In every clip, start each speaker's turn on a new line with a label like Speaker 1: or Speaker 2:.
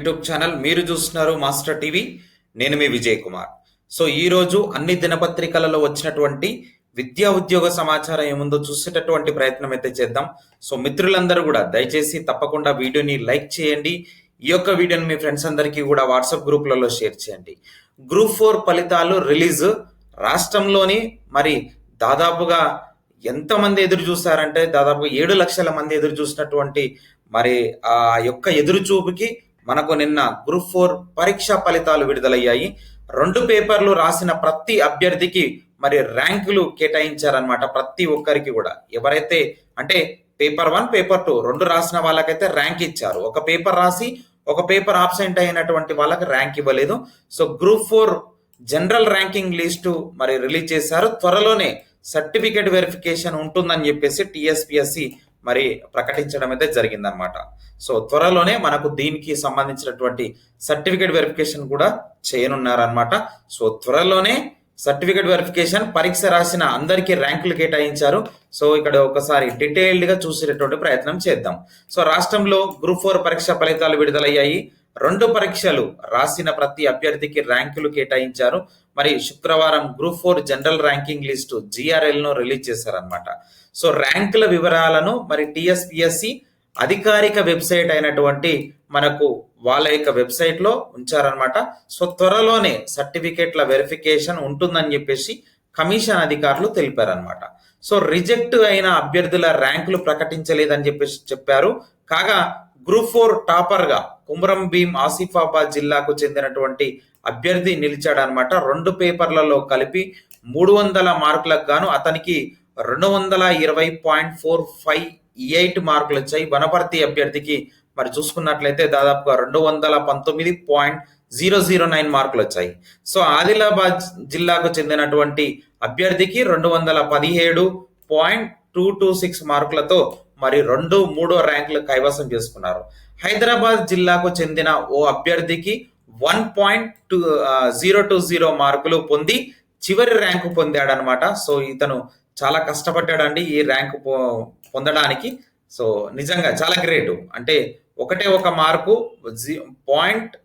Speaker 1: YouTube channel మీరు చూస్తున్నారు master TV. నేను మీ విజయ్ కుమార్. సో ఈ రోజు అన్ని దినపత్రికలలో వచ్చినటువంటి విద్యా ఉద్యోగ సమాచారం ఏముందో చూసేటటువంటి ప్రయత్నం అయితే చేద్దాం. సో మిత్రులందరూ కూడా దయచేసి తప్పకుండా వీడియోని లైక్ చేయండి. ఈ యొక్క వీడియోని మీ ఫ్రెండ్స్ అందరికీ కూడా వాట్సాప్ గ్రూప్లలో షేర్ చేయండి. గ్రూప్ ఫోర్ ఫలితాలు రిలీజ్ రాష్ట్రంలోని మరి దాదాపుగా ఎంతమంది ఎదురు చూస్తారంటే దాదాపు ఏడు లక్షల మంది ఎదురు చూసినటువంటి మరి ఆ యొక్క ఎదురు చూపుకి మనకు నిన్న గ్రూప్ ఫోర్ పరీక్ష ఫలితాలు విడుదలయ్యాయి. రెండు పేపర్లు రాసిన ప్రతి అభ్యర్థికి మరి ర్యాంకులు కేటాయించారనమాట ప్రతి ఒక్కరికి కూడా. ఎవరైతే అంటే పేపర్ వన్ పేపర్ టూ రెండు రాసిన వాళ్ళకైతే ర్యాంక్ ఇచ్చారు. ఒక పేపర్ రాసి ఒక పేపర్ ఆబ్సెంట్ అయినటువంటి వాళ్ళకి ర్యాంక్ ఇవ్వలేదు. So group four general ranking list మరి రిలీజ్ చేశారు. త్వరలోనే సర్టిఫికేట్ వెరిఫికేషన్ ఉంటుందని చెప్పేసి టీఎస్పిఎస్సి మరి ప్రకటించడం అయితే జరిగిందనమాట సో త్వరలోనే మనకు దీనికి సంబంధించినటువంటి సర్టిఫికేట్ వెరిఫికేషన్ కూడా చేయనున్నారనమాట సో త్వరలోనే సర్టిఫికేట్ వెరిఫికేషన్ పరీక్ష రాసిన అందరికీ ర్యాంకులు కేటాయించారు. సో ఇక్కడ ఒకసారి డీటెయిల్డ్గా చూసేటటువంటి ప్రయత్నం చేద్దాం. సో రాష్ట్రంలో గ్రూప్ ఫోర్ పరీక్ష ఫలితాలు విడుదలయ్యాయి. రెండు పరీక్షలు రాసిన ప్రతి అభ్యర్థికి ర్యాంకులు కేటాయించారు. మరి శుక్రవారం group four general ranking list జిఆర్ఎల్ను release చేశారనమాట సో ర్యాంకుల వివరాలను మరి టిఎస్పిఎస్సి అధికారిక వెబ్సైట్ అయినటువంటి మనకు వాళ్ళ యొక్క వెబ్సైట్లో ఉంచారనమాట సో త్వరలోనే సర్టిఫికేట్ల వెరిఫికేషన్ ఉంటుందని చెప్పేసి కమిషన్ అధికారులు తెలిపారనమాట సో రిజెక్ట్ అయిన అభ్యర్థుల ర్యాంకులు ప్రకటించలేదని చెప్పేసి చెప్పారు. కాగా గ్రూప్ ఫోర్ టాపర్గా కుమరం భీం ఆసిఫాబాద్ జిల్లాకు చెందినటువంటి అభ్యర్థి నిలిచాడనమాట. రెండు పేపర్లలో కలిపి మూడు వందల మార్కులకు గాను అతనికి రెండు వందల ఇరవై పాయింట్ ఫోర్ ఫైవ్ ఎయిట్ మార్కులు వచ్చాయి. వనపర్తి అభ్యర్థికి మరి చూసుకున్నట్లయితే దాదాపుగా రెండు వందల పంతొమ్మిది పాయింట్ జీరో జీరో నైన్ మార్కులు వచ్చాయి. సో ఆదిలాబాద్ జిల్లాకు చెందినటువంటి అభ్యర్థికి రెండు వందల పదిహేడు పాయింట్ టూ టూ సిక్స్ మార్కులతో మరి రెండు మూడో ర్యాంకులు కైవసం చేసుకున్నారు. హైదరాబాద్ జిల్లాకు చెందిన ఓ అభ్యర్థికి one point two zero two zero మార్కులు పొంది చివరి ర్యాంకు పొందాడనమాట. సో ఇతను చాలా కష్టపడ్డాడండి ఈ ర్యాంకు పొందడానికి. సో నిజంగా చాలా గ్రేట్. అంటే ఒకటే ఒక mark point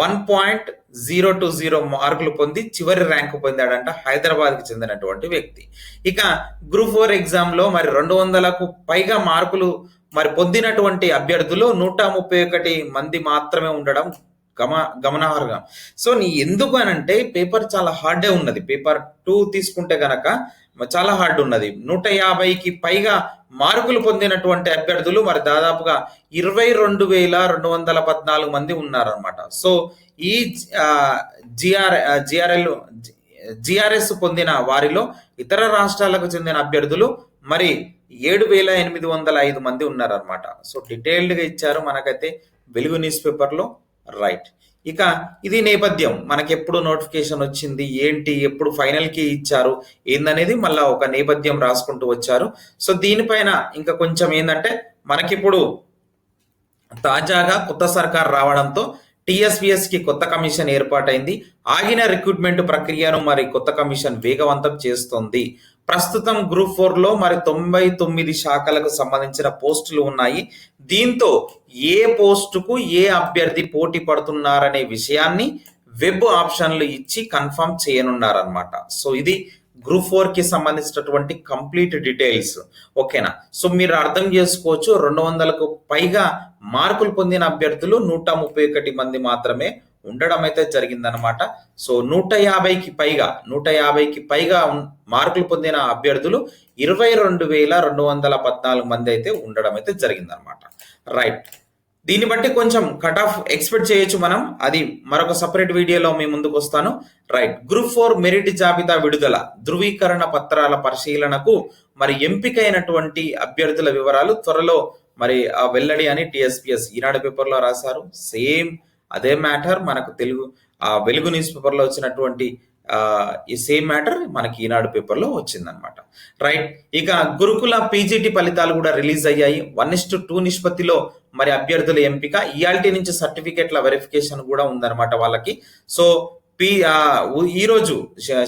Speaker 1: one point zero two zero మార్కులు పొంది చివరి ర్యాంకు పొందాడంట హైదరాబాద్కి చెందినటువంటి వ్యక్తి. ఇక గ్రూప్ ఫోర్ ఎగ్జామ్లో మరి రెండు వందలకు పైగా మార్కులు మరి పొందినటువంటి అభ్యర్థులు నూట ముప్పై ఒకటి మంది మాత్రమే ఉండడం గమ గమనార్హం సో నీ ఎందుకు అని అంటే పేపర్ చాలా హార్డే ఉన్నది. పేపర్ టూ తీసుకుంటే గనక చాలా హార్డ్ ఉన్నది. నూట యాభైకి పైగా మార్కులు పొందినటువంటి అభ్యర్థులు మరి దాదాపుగా ఇరవై రెండు వేల రెండు వందల పద్నాలుగు మంది ఉన్నారనమాట సో ఈ జిఆర్ జిఆర్ఎల్ జిఆర్ఎస్ పొందిన వారిలో ఇతర రాష్ట్రాలకు చెందిన అభ్యర్థులు మరి ఏడు వేల ఎనిమిది వందల ఐదు మంది ఉన్నారనమాట సో డీటెయిల్డ్గా ఇచ్చారు మనకైతే వెలుగు న్యూస్ పేపర్లో. రైట్ ఇక ఇది నేపథ్యం. మనకి ఎప్పుడు నోటిఫికేషన్ వచ్చింది? ఏంటి? ఎప్పుడు ఫైనల్కి ఇచ్చారు? ఏందనేది మళ్ళీ ఒక నేపథ్యం రాసుకుంటూ వచ్చారు. సో దీనిపైన ఇంకా కొంచెం ఏంటంటే మనకిప్పుడు తాజాగా కొత్త సర్కార్ రావడంతో టిఎస్పిఎస్కి కొత్త కమిషన్ ఏర్పాటైంది. ఆగిన రిక్రూట్మెంట్ ప్రక్రియను మరి కొత్త కమిషన్ వేగవంతం చేస్తోంది. ప్రస్తుతం గ్రూప్ ఫోర్లో మరి తొంభై తొమ్మిది శాఖలకు సంబంధించిన పోస్టులు ఉన్నాయి. దీంతో ఏ పోస్టుకు ఏ అభ్యర్థి పోటీ పడుతున్నారనే విషయాన్ని వెబ్ ఆప్షన్లు ఇచ్చి కన్ఫర్మ్ చేయనున్నారనమాట సో ఇది గ్రూప్ ఫోర్కి సంబంధించినటువంటి కంప్లీట్ డీటెయిల్స్ ఓకేనా సో మీరు అర్థం చేసుకోవచ్చు రెండు వందలకు పైగా మార్కులు పొందిన అభ్యర్థులు నూట ముప్పై ఒకటి మంది మాత్రమే ఉండడం అయితే జరిగిందనమాట సో నూట యాభైకి పైగా నూట యాభైకి పైగా మార్కులు పొందిన అభ్యర్థులు ఇరవై రెండు వేల రెండు వందల పద్నాలుగు మంది అయితే ఉండడం అయితే జరిగిందనమాట రైట్ దీన్ని బట్టి కొంచెం కట్ ఆఫ్ ఎక్స్పెక్ట్ చేయొచ్చు మనం. అది మరొక సపరేట్ వీడియోలో మీ ముందుకు వస్తాను. రైట్ గ్రూప్ ఫోర్ మెరిట్ జాబితా విడుదల. ధృవీకరణ పత్రాల పరిశీలనకు మరి ఎంపికైనటువంటి అభ్యర్థుల వివరాలు త్వరలో మరి వెల్లడి అని టిఎస్పిఎస్ ఈనాడు పేపర్లో రాశారు. సేమ్ అదే మ్యాటర్ మనకు తెలుగు ఆ వెలుగు న్యూస్ పేపర్లో వచ్చినటువంటి ఈ సేమ్ మ్యాటర్ మనకి ఈనాడు పేపర్లో వచ్చిందనమాట రైట్ ఇక గురుకుల పీజీటీ ఫలితాలు కూడా రిలీజ్ అయ్యాయి. వన్ ఇస్ టూ నిష్పత్తిలో మరి అభ్యర్థుల ఎంపిక. ఈఆల్టీ నుంచి సర్టిఫికేట్ల వెరిఫికేషన్ కూడా ఉందన్నమాట వాళ్ళకి. సో పి ఈరోజు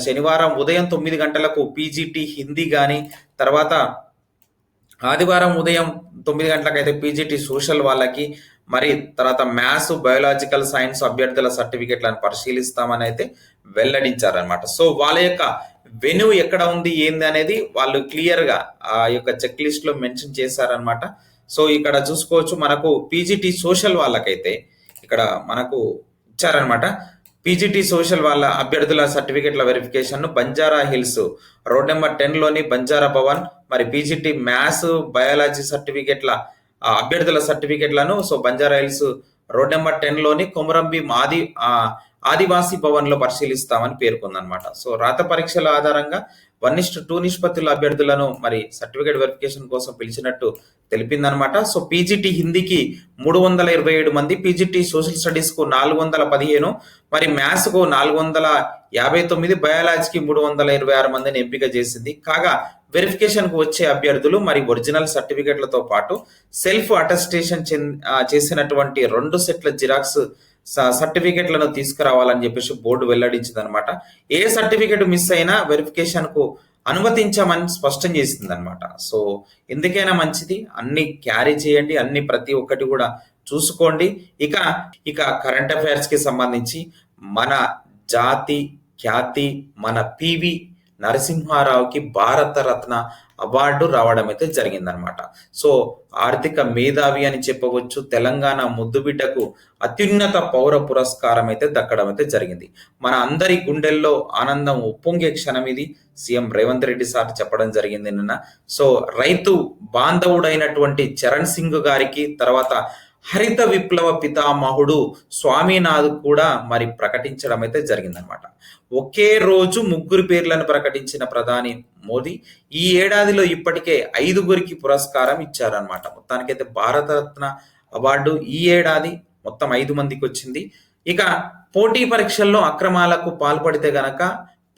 Speaker 1: శనివారం ఉదయం తొమ్మిది గంటలకు పీజీటీ హిందీ కానీ తర్వాత ఆదివారం ఉదయం తొమ్మిది గంటలకు అయితే పీజీటీ సోషల్ వాళ్ళకి మరి తర్వాత మ్యాథ్స్ బయోలాజికల్ సైన్స్ అభ్యర్థుల సర్టిఫికెట్లను పరిశీలిస్తామని అయితే వెల్లడించారనమాట సో వాళ్ళ యొక్క వెన్యూ ఎక్కడ ఉంది ఏంది అనేది వాళ్ళు క్లియర్గా ఆ యొక్క చెక్ లిస్ట్లో మెన్షన్ చేశారనమాట సో ఇక్కడ చూసుకోవచ్చు మనకు పీజీటీ సోషల్ వాళ్ళకైతే ఇక్కడ మనకు ఇచ్చారనమాట పీజీటీ సోషల్ వాళ్ళ అభ్యర్థుల సర్టిఫికెట్ల verification Banjara Hills road number టెన్లోని Banjara Bhavan మరి పీజీటీ మ్యాథ్స్ బయాలజీ సర్టిఫికెట్ల అభ్యర్థుల సర్టిఫికెట్లను so Banjara Hills road number టెన్లోని కొమరంబి మాది ఆదివాసీ భవన్లో పరిశీలిస్తామని పేర్కొందనమాట సో రాత పరీక్షల ఆధారంగా వన్ ఇస్ట్ టూ నిష్పత్తుల అభ్యర్థులను మరి సర్టిఫికేట్ వెరిఫికేషన్ కోసం పిలిచినట్టు తెలిపిందనమాట సో పీజీటీ హిందీకి మూడు వందల ఇరవై ఏడు మంది పీజీటీ సోషల్ స్టడీస్కు నాలుగు వందల పదిహేను మరి మ్యాథ్స్కు నాలుగు వందల యాభై తొమ్మిది బయాలజీకి మూడు వందల ఇరవై ఆరు మందిని ఎంపిక చేసింది. కాగా వెరిఫికేషన్కు వచ్చే అభ్యర్థులు మరి ఒరిజినల్ సర్టిఫికేట్లతో పాటు సెల్ఫ్ అటెస్టేషన్ చెంది- చేసినటువంటి రెండు సెట్ల జిరాక్స్ సర్టిఫికెట్లను తీసుకురావాలని చెప్పేసి బోర్డు వెల్లడించింది అనమాట ఏ సర్టిఫికెట్ మిస్ అయినా వెరిఫికేషన్కు అనుమతించామని స్పష్టం చేసింది అనమాట సో ఎందుకైనా మంచిది. అన్ని క్యారీ చేయండి. అన్ని ప్రతి ఒక్కటి కూడా చూసుకోండి. ఇక ఇక కరెంట్ అఫైర్స్కి సంబంధించి మన జాతి ఖ్యాతి మన పివి నరసింహారావుకి భారతరత్న అవార్డు రావడం అయితే జరిగిందనమాట. సో ఆర్థిక మేధావి అని చెప్పవచ్చు తెలంగాణ ముద్దుబిడ్డకు అత్యున్నత పౌర పురస్కారం అయితే దక్కడం అయితే జరిగింది. మన అందరి గుండెల్లో ఆనందం ఉప్పొంగే క్షణం ఇది సీఎం రేవంత్ రెడ్డి సార్ చెప్పడం జరిగింది నిన్న. సో రైతు బాంధవుడైనటువంటి చరణ్ సింగ్ గారికి తర్వాత హరిత విప్లవ పితామహుడు స్వామినాథ్ కూడా మరి ప్రకటించడం అయితే జరిగిందనమాట ఒకే రోజు ముగ్గురు పేర్లను ప్రకటించిన ప్రధాని మోదీ ఈ ఏడాదిలో ఇప్పటికే ఐదుగురికి పురస్కారం ఇచ్చారనమాట మొత్తానికైతే భారతరత్న అవార్డు ఈ ఏడాది మొత్తం ఐదు మందికి వచ్చింది. ఇక పోటీ పరీక్షల్లో అక్రమాలకు పాల్పడితే గనక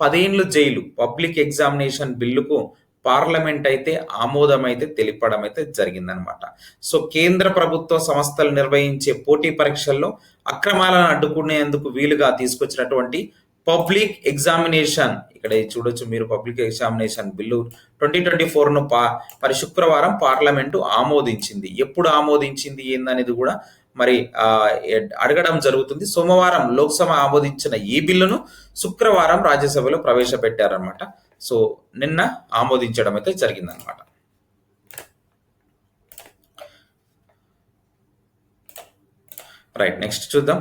Speaker 1: పదేండ్లు జైలు పబ్లిక్ ఎగ్జామినేషన్ బిల్లుకు పార్లమెంట్ అయితే ఆమోదం అయితే తెలిపడం అయితే జరిగిందనమాట సో కేంద్ర ప్రభుత్వ సంస్థలు నిర్వహించే పోటీ పరీక్షల్లో అక్రమాలను అడ్డుకునేందుకు వీలుగా తీసుకొచ్చినటువంటి పబ్లిక్ ఎగ్జామినేషన్ ఇక్కడ చూడొచ్చు మీరు public examination bill twenty twenty ఫోర్ను పా మరి శుక్రవారం పార్లమెంటు ఆమోదించింది. ఎప్పుడు ఆమోదించింది ఏందనేది కూడా మరి ఆ, అడగడం జరుగుతుంది. సోమవారం లోక్సభ ఆమోదించిన ఈ బిల్లును శుక్రవారం రాజ్యసభలో ప్రవేశపెట్టారనమాట సో నిన్న ఆమోదించడం అయితే జరిగిందనమాట రైట్ నెక్స్ట్ చూద్దాం.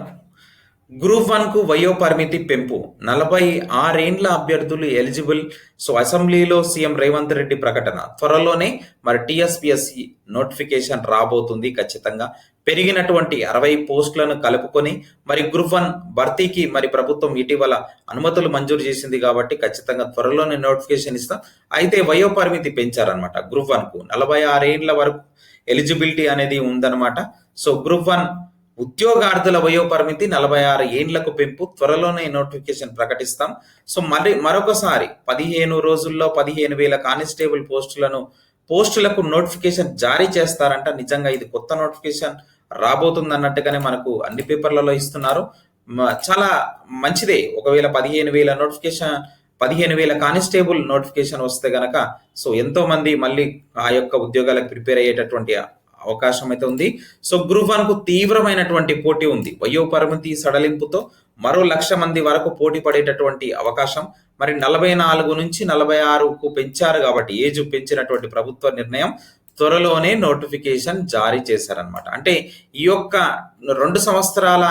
Speaker 1: గ్రూప్ వన్కు వయోపరిమితి వయో పరిమితి పెంపు. నలభై ఆరేండ్ల అభ్యర్థులు ఎలిజిబుల్. సో అసెంబ్లీలో సీఎం రేవంత్ రెడ్డి ప్రకటన. త్వరలోనే మరి టీఎస్పిఎస్సి నోటిఫికేషన్ రాబోతుంది ఖచ్చితంగా. పెరిగినటువంటి అరవై పోస్టులను కలుపుకొని మరి గ్రూప్ వన్ భర్తీకి మరి ప్రభుత్వం ఇటీవల అనుమతులు మంజూరు చేసింది కాబట్టి ఖచ్చితంగా త్వరలోనే నోటిఫికేషన్ ఇస్తాం. అయితే వయో పరిమితి పెంచారనమాట గ్రూప్ వన్కు నలభై ఆరేండ్ల వరకు ఎలిజిబిలిటీ అనేది ఉందన్నమాట. సో గ్రూప్ వన్ ఉద్యోగార్థుల వయో పరిమితి నలభై ఆరు ఏండ్లకు పెంపు త్వరలోనే నోటిఫికేషన్ ప్రకటిస్తాం. సో మరి మరొకసారి పదిహేను రోజుల్లో పదిహేను వేల కానిస్టేబుల్ పోస్టులను పోస్టులకు నోటిఫికేషన్ జారీ చేస్తారంట. నిజంగా ఇది కొత్త నోటిఫికేషన్ రాబోతుంది అన్నట్టుగానే మనకు అన్ని పేపర్లలో ఇస్తున్నారు. చాలా మంచిదే. ఒకవేళ పదిహేను వేల నోటిఫికేషన్ పదిహేను వేల కానిస్టేబుల్ నోటిఫికేషన్ వస్తే గనక సో ఎంతో మంది మళ్ళీ ఆ యొక్క ఉద్యోగాలకు ప్రిపేర్ అయ్యేటటువంటి అవకాశం అయితే ఉంది సో గ్రూప్ వన్కు తీవ్రమైనటువంటి పోటీ ఉంది. వయోపరిమితి సడలింపుతో మరో లక్ష మంది వరకు పోటీ పడేటటువంటి అవకాశం. మరి నలభై నాలుగు నుంచి నలభై ఆరుకు పెంచారు కాబట్టి ఏజ్ పెంచినటువంటి ప్రభుత్వ నిర్ణయం త్వరలోనే నోటిఫికేషన్ జారీ చేశారనమాట అంటే ఈ యొక్క రెండు సంవత్సరాల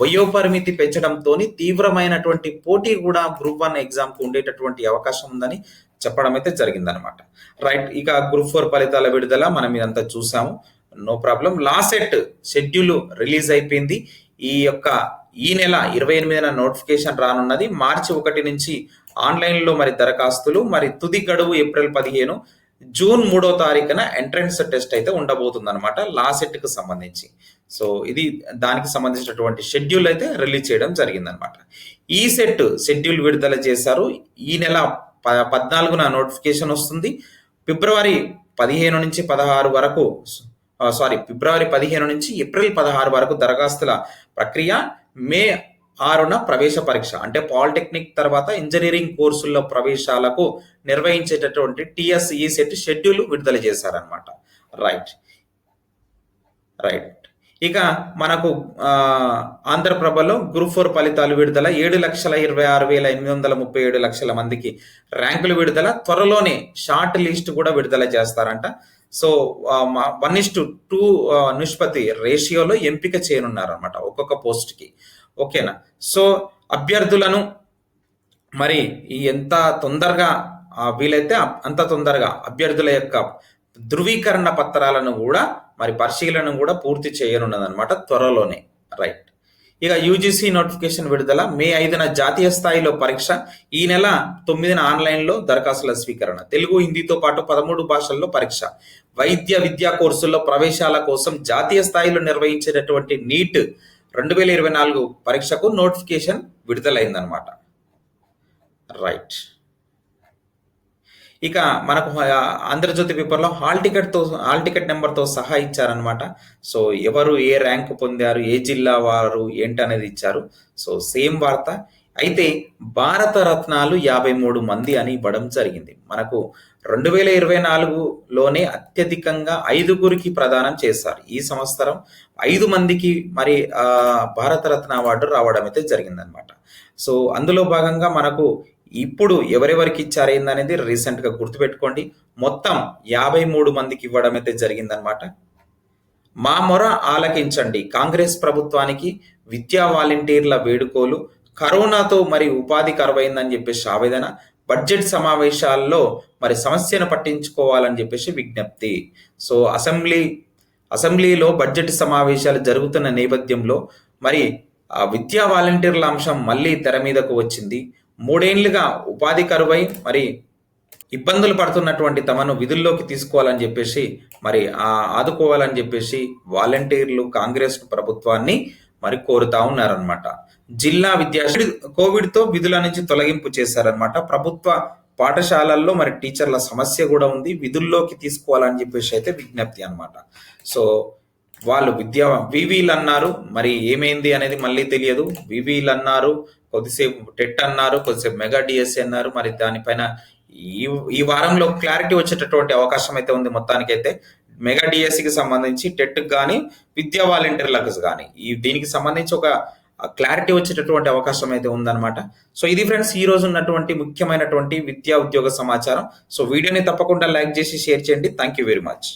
Speaker 1: వయోపరిమితి పెంచడంతో తీవ్రమైనటువంటి పోటీ కూడా గ్రూప్ వన్ ఎగ్జామ్కు ఉండేటటువంటి అవకాశం ఉందని చెప్పడం అయితే జరిగిందనమాట రైట్ ఇక గ్రూప్ ఫోర్ ఫలితాల విడుదల మనం ఇదంతా చూసాము. No problem. LAWCET schedule release అయిపోయింది. ఈ యొక్క ఈ నెల ఇరవై ఎనిమిదిన నోటిఫికేషన్ రానున్నది. మార్చి ఒకటి నుంచి ఆన్లైన్లో మరి దరఖాస్తులు మరి తుది గడువు ఏప్రిల్ పదిహేను. జూన్ మూడో తారీఖున ఎంట్రన్స్ టెస్ట్ అయితే ఉండబోతుంది అనమాట లాసెట్కి సంబంధించి. సో ఇది దానికి సంబంధించినటువంటి షెడ్యూల్ అయితే రిలీజ్ చేయడం జరిగిందనమాట ఈ సెట్ షెడ్యూల్ విడుదల చేశారు. ఈ నెల ప- పద్నాలుగున నోటిఫికేషన్ వస్తుంది. ఫిబ్రవరి పదిహేను నుంచి పదహారు వరకు సారీ ఫిబ్రవరి పదిహేను నుంచి ఏప్రిల్ పదహారు వరకు దరఖాస్తుల ప్రక్రియ. మే ఆరున ప్రవేశ పరీక్ష అంటే పాలిటెక్నిక్ తర్వాత ఇంజనీరింగ్ కోర్సుల్లో ప్రవేశాలకు నిర్వహించేటటువంటి టిఎస్ఈ సెట్ షెడ్యూల్ విడుదల చేశారనమాట రైట్. రైట్. ఇక మనకు ఆంధ్రప్రభలో గ్రూప్ ఫోర్ ఫలితాలు విడుదల ఏడు లక్షల ఇరవై ఆరు వేల ఎనిమిది వందల ముప్పై ఏడు లక్షల మందికి ర్యాంకులు విడుదల. త్వరలోనే షార్ట్ లిస్ట్ కూడా విడుదల చేస్తారంట. So one is to two నిష్పత్తి రేషియోలో ఎంపిక చేయనున్నారు అనమాట ఒక్కొక్క పోస్ట్కి. ఓకేనా? సో అభ్యర్థులను మరి ఎంత తొందరగా వీలైతే అంత తొందరగా అభ్యర్థుల యొక్క ధృవీకరణ పత్రాలను కూడా మరి పరిశీలన కూడా పూర్తి చేయనున్నదన్నమాట త్వరలోనే. రైట్ ఇక యూజీసీ నోటిఫికేషన్ విడుదల మే ఐదున జాతీయ స్థాయిలో పరీక్ష ఈ నెల తొమ్మిదిన ఆన్లైన్లో దరఖాస్తుల స్వీకరణ. తెలుగు హిందీతో పాటు పదమూడు భాషల్లో పరీక్ష. వైద్య విద్యా కోర్సుల్లో ప్రవేశాల కోసం జాతీయ స్థాయిలో నిర్వహించేటటువంటి నీట్ రెండు వేల ఇరవై నాలుగు పరీక్షకు నోటిఫికేషన్ విడుదలైందనమాట రైట్ ఇక మనకు ఆంధ్రజ్యోతి పేపర్లో హాల్ టికెట్తో హాల్ టికెట్ నెంబర్తో సహా ఇచ్చారనమాట సో ఎవరు ఏ ర్యాంక్ పొందారు ఏ జిల్లా వారు ఏంటనేది ఇచ్చారు. సో సేమ్ వార్త. అయితే భారత రత్నాలు యాభై మూడు మంది అని ఇవ్వడం జరిగింది. మనకు రెండు వేల ఇరవై నాలుగులోనే అత్యధికంగా ఐదుగురికి ప్రదానం చేశారు. ఈ సంవత్సరం ఐదు మందికి మరి భారతరత్న అవార్డు రావడం అయితే జరిగిందనమాట సో అందులో భాగంగా మనకు ఇప్పుడు ఎవరెవరికి ఇచ్చారైంది అనేది రీసెంట్గా గుర్తుపెట్టుకోండి. మొత్తం యాభై మూడు మందికి ఇవ్వడం అయితే జరిగిందనమాట మా మొర ఆలకించండి. కాంగ్రెస్ ప్రభుత్వానికి విద్యా వాలంటీర్ల వేడుకోలు కరోనాతో మరి ఉపాధి కరువైందని చెప్పేసి ఆవేదన బడ్జెట్ సమావేశాల్లో మరి సమస్యను పట్టించుకోవాలని చెప్పేసి విజ్ఞప్తి. సో అసెంబ్లీ అసెంబ్లీలో బడ్జెట్ సమావేశాలు జరుగుతున్న నేపథ్యంలో మరి ఆ విద్యా వాలంటీర్ల అంశం మళ్ళీ తెర మీదకు వచ్చింది. మూడేళ్ళుగా ఉపాధి కరువై మరి ఇబ్బందులు పడుతున్నటువంటి తమను విధుల్లోకి తీసుకోవాలని చెప్పేసి మరి ఆ ఆదుకోవాలని చెప్పేసి వాలంటీర్లు కాంగ్రెస్ ప్రభుత్వాన్ని మరి కోరుతా ఉన్నారనమాట జిల్లా విద్యా కోవిడ్తో విధుల నుంచి తొలగింపు చేశారనమాట ప్రభుత్వ పాఠశాలల్లో మరి టీచర్ల సమస్య కూడా ఉంది. విధుల్లోకి తీసుకోవాలని చెప్పేసి అయితే విజ్ఞప్తి అనమాట సో వాళ్ళు విద్యా వివీలు అన్నారు మరి ఏమైంది అనేది మళ్ళీ తెలియదు. వివీలు అన్నారు కొద్దిసేపు టెట్ అన్నారు కొద్దిసేపు మెగా డిఎస్సి అన్నారు. మరి దానిపైన ఈ ఈ వారంలో క్లారిటీ వచ్చేటటువంటి అవకాశం అయితే ఉంది మొత్తానికైతే. మెగా డిఎస్సికి సంబంధించి టెట్ కానీ విద్యా వాలంటీర్లకు కానీ ఈ దీనికి సంబంధించి ఒక క్లారిటీ వచ్చేటటువంటి అవకాశం అయితే ఉందన్నమాట. సో ఇది ఫ్రెండ్స్ ఈ రోజు ఉన్నటువంటి ముఖ్యమైనటువంటి విద్యా ఉద్యోగ సమాచారం. సో వీడియోని తప్పకుండా లైక్ చేసి షేర్ చేయండి. Thank you very much.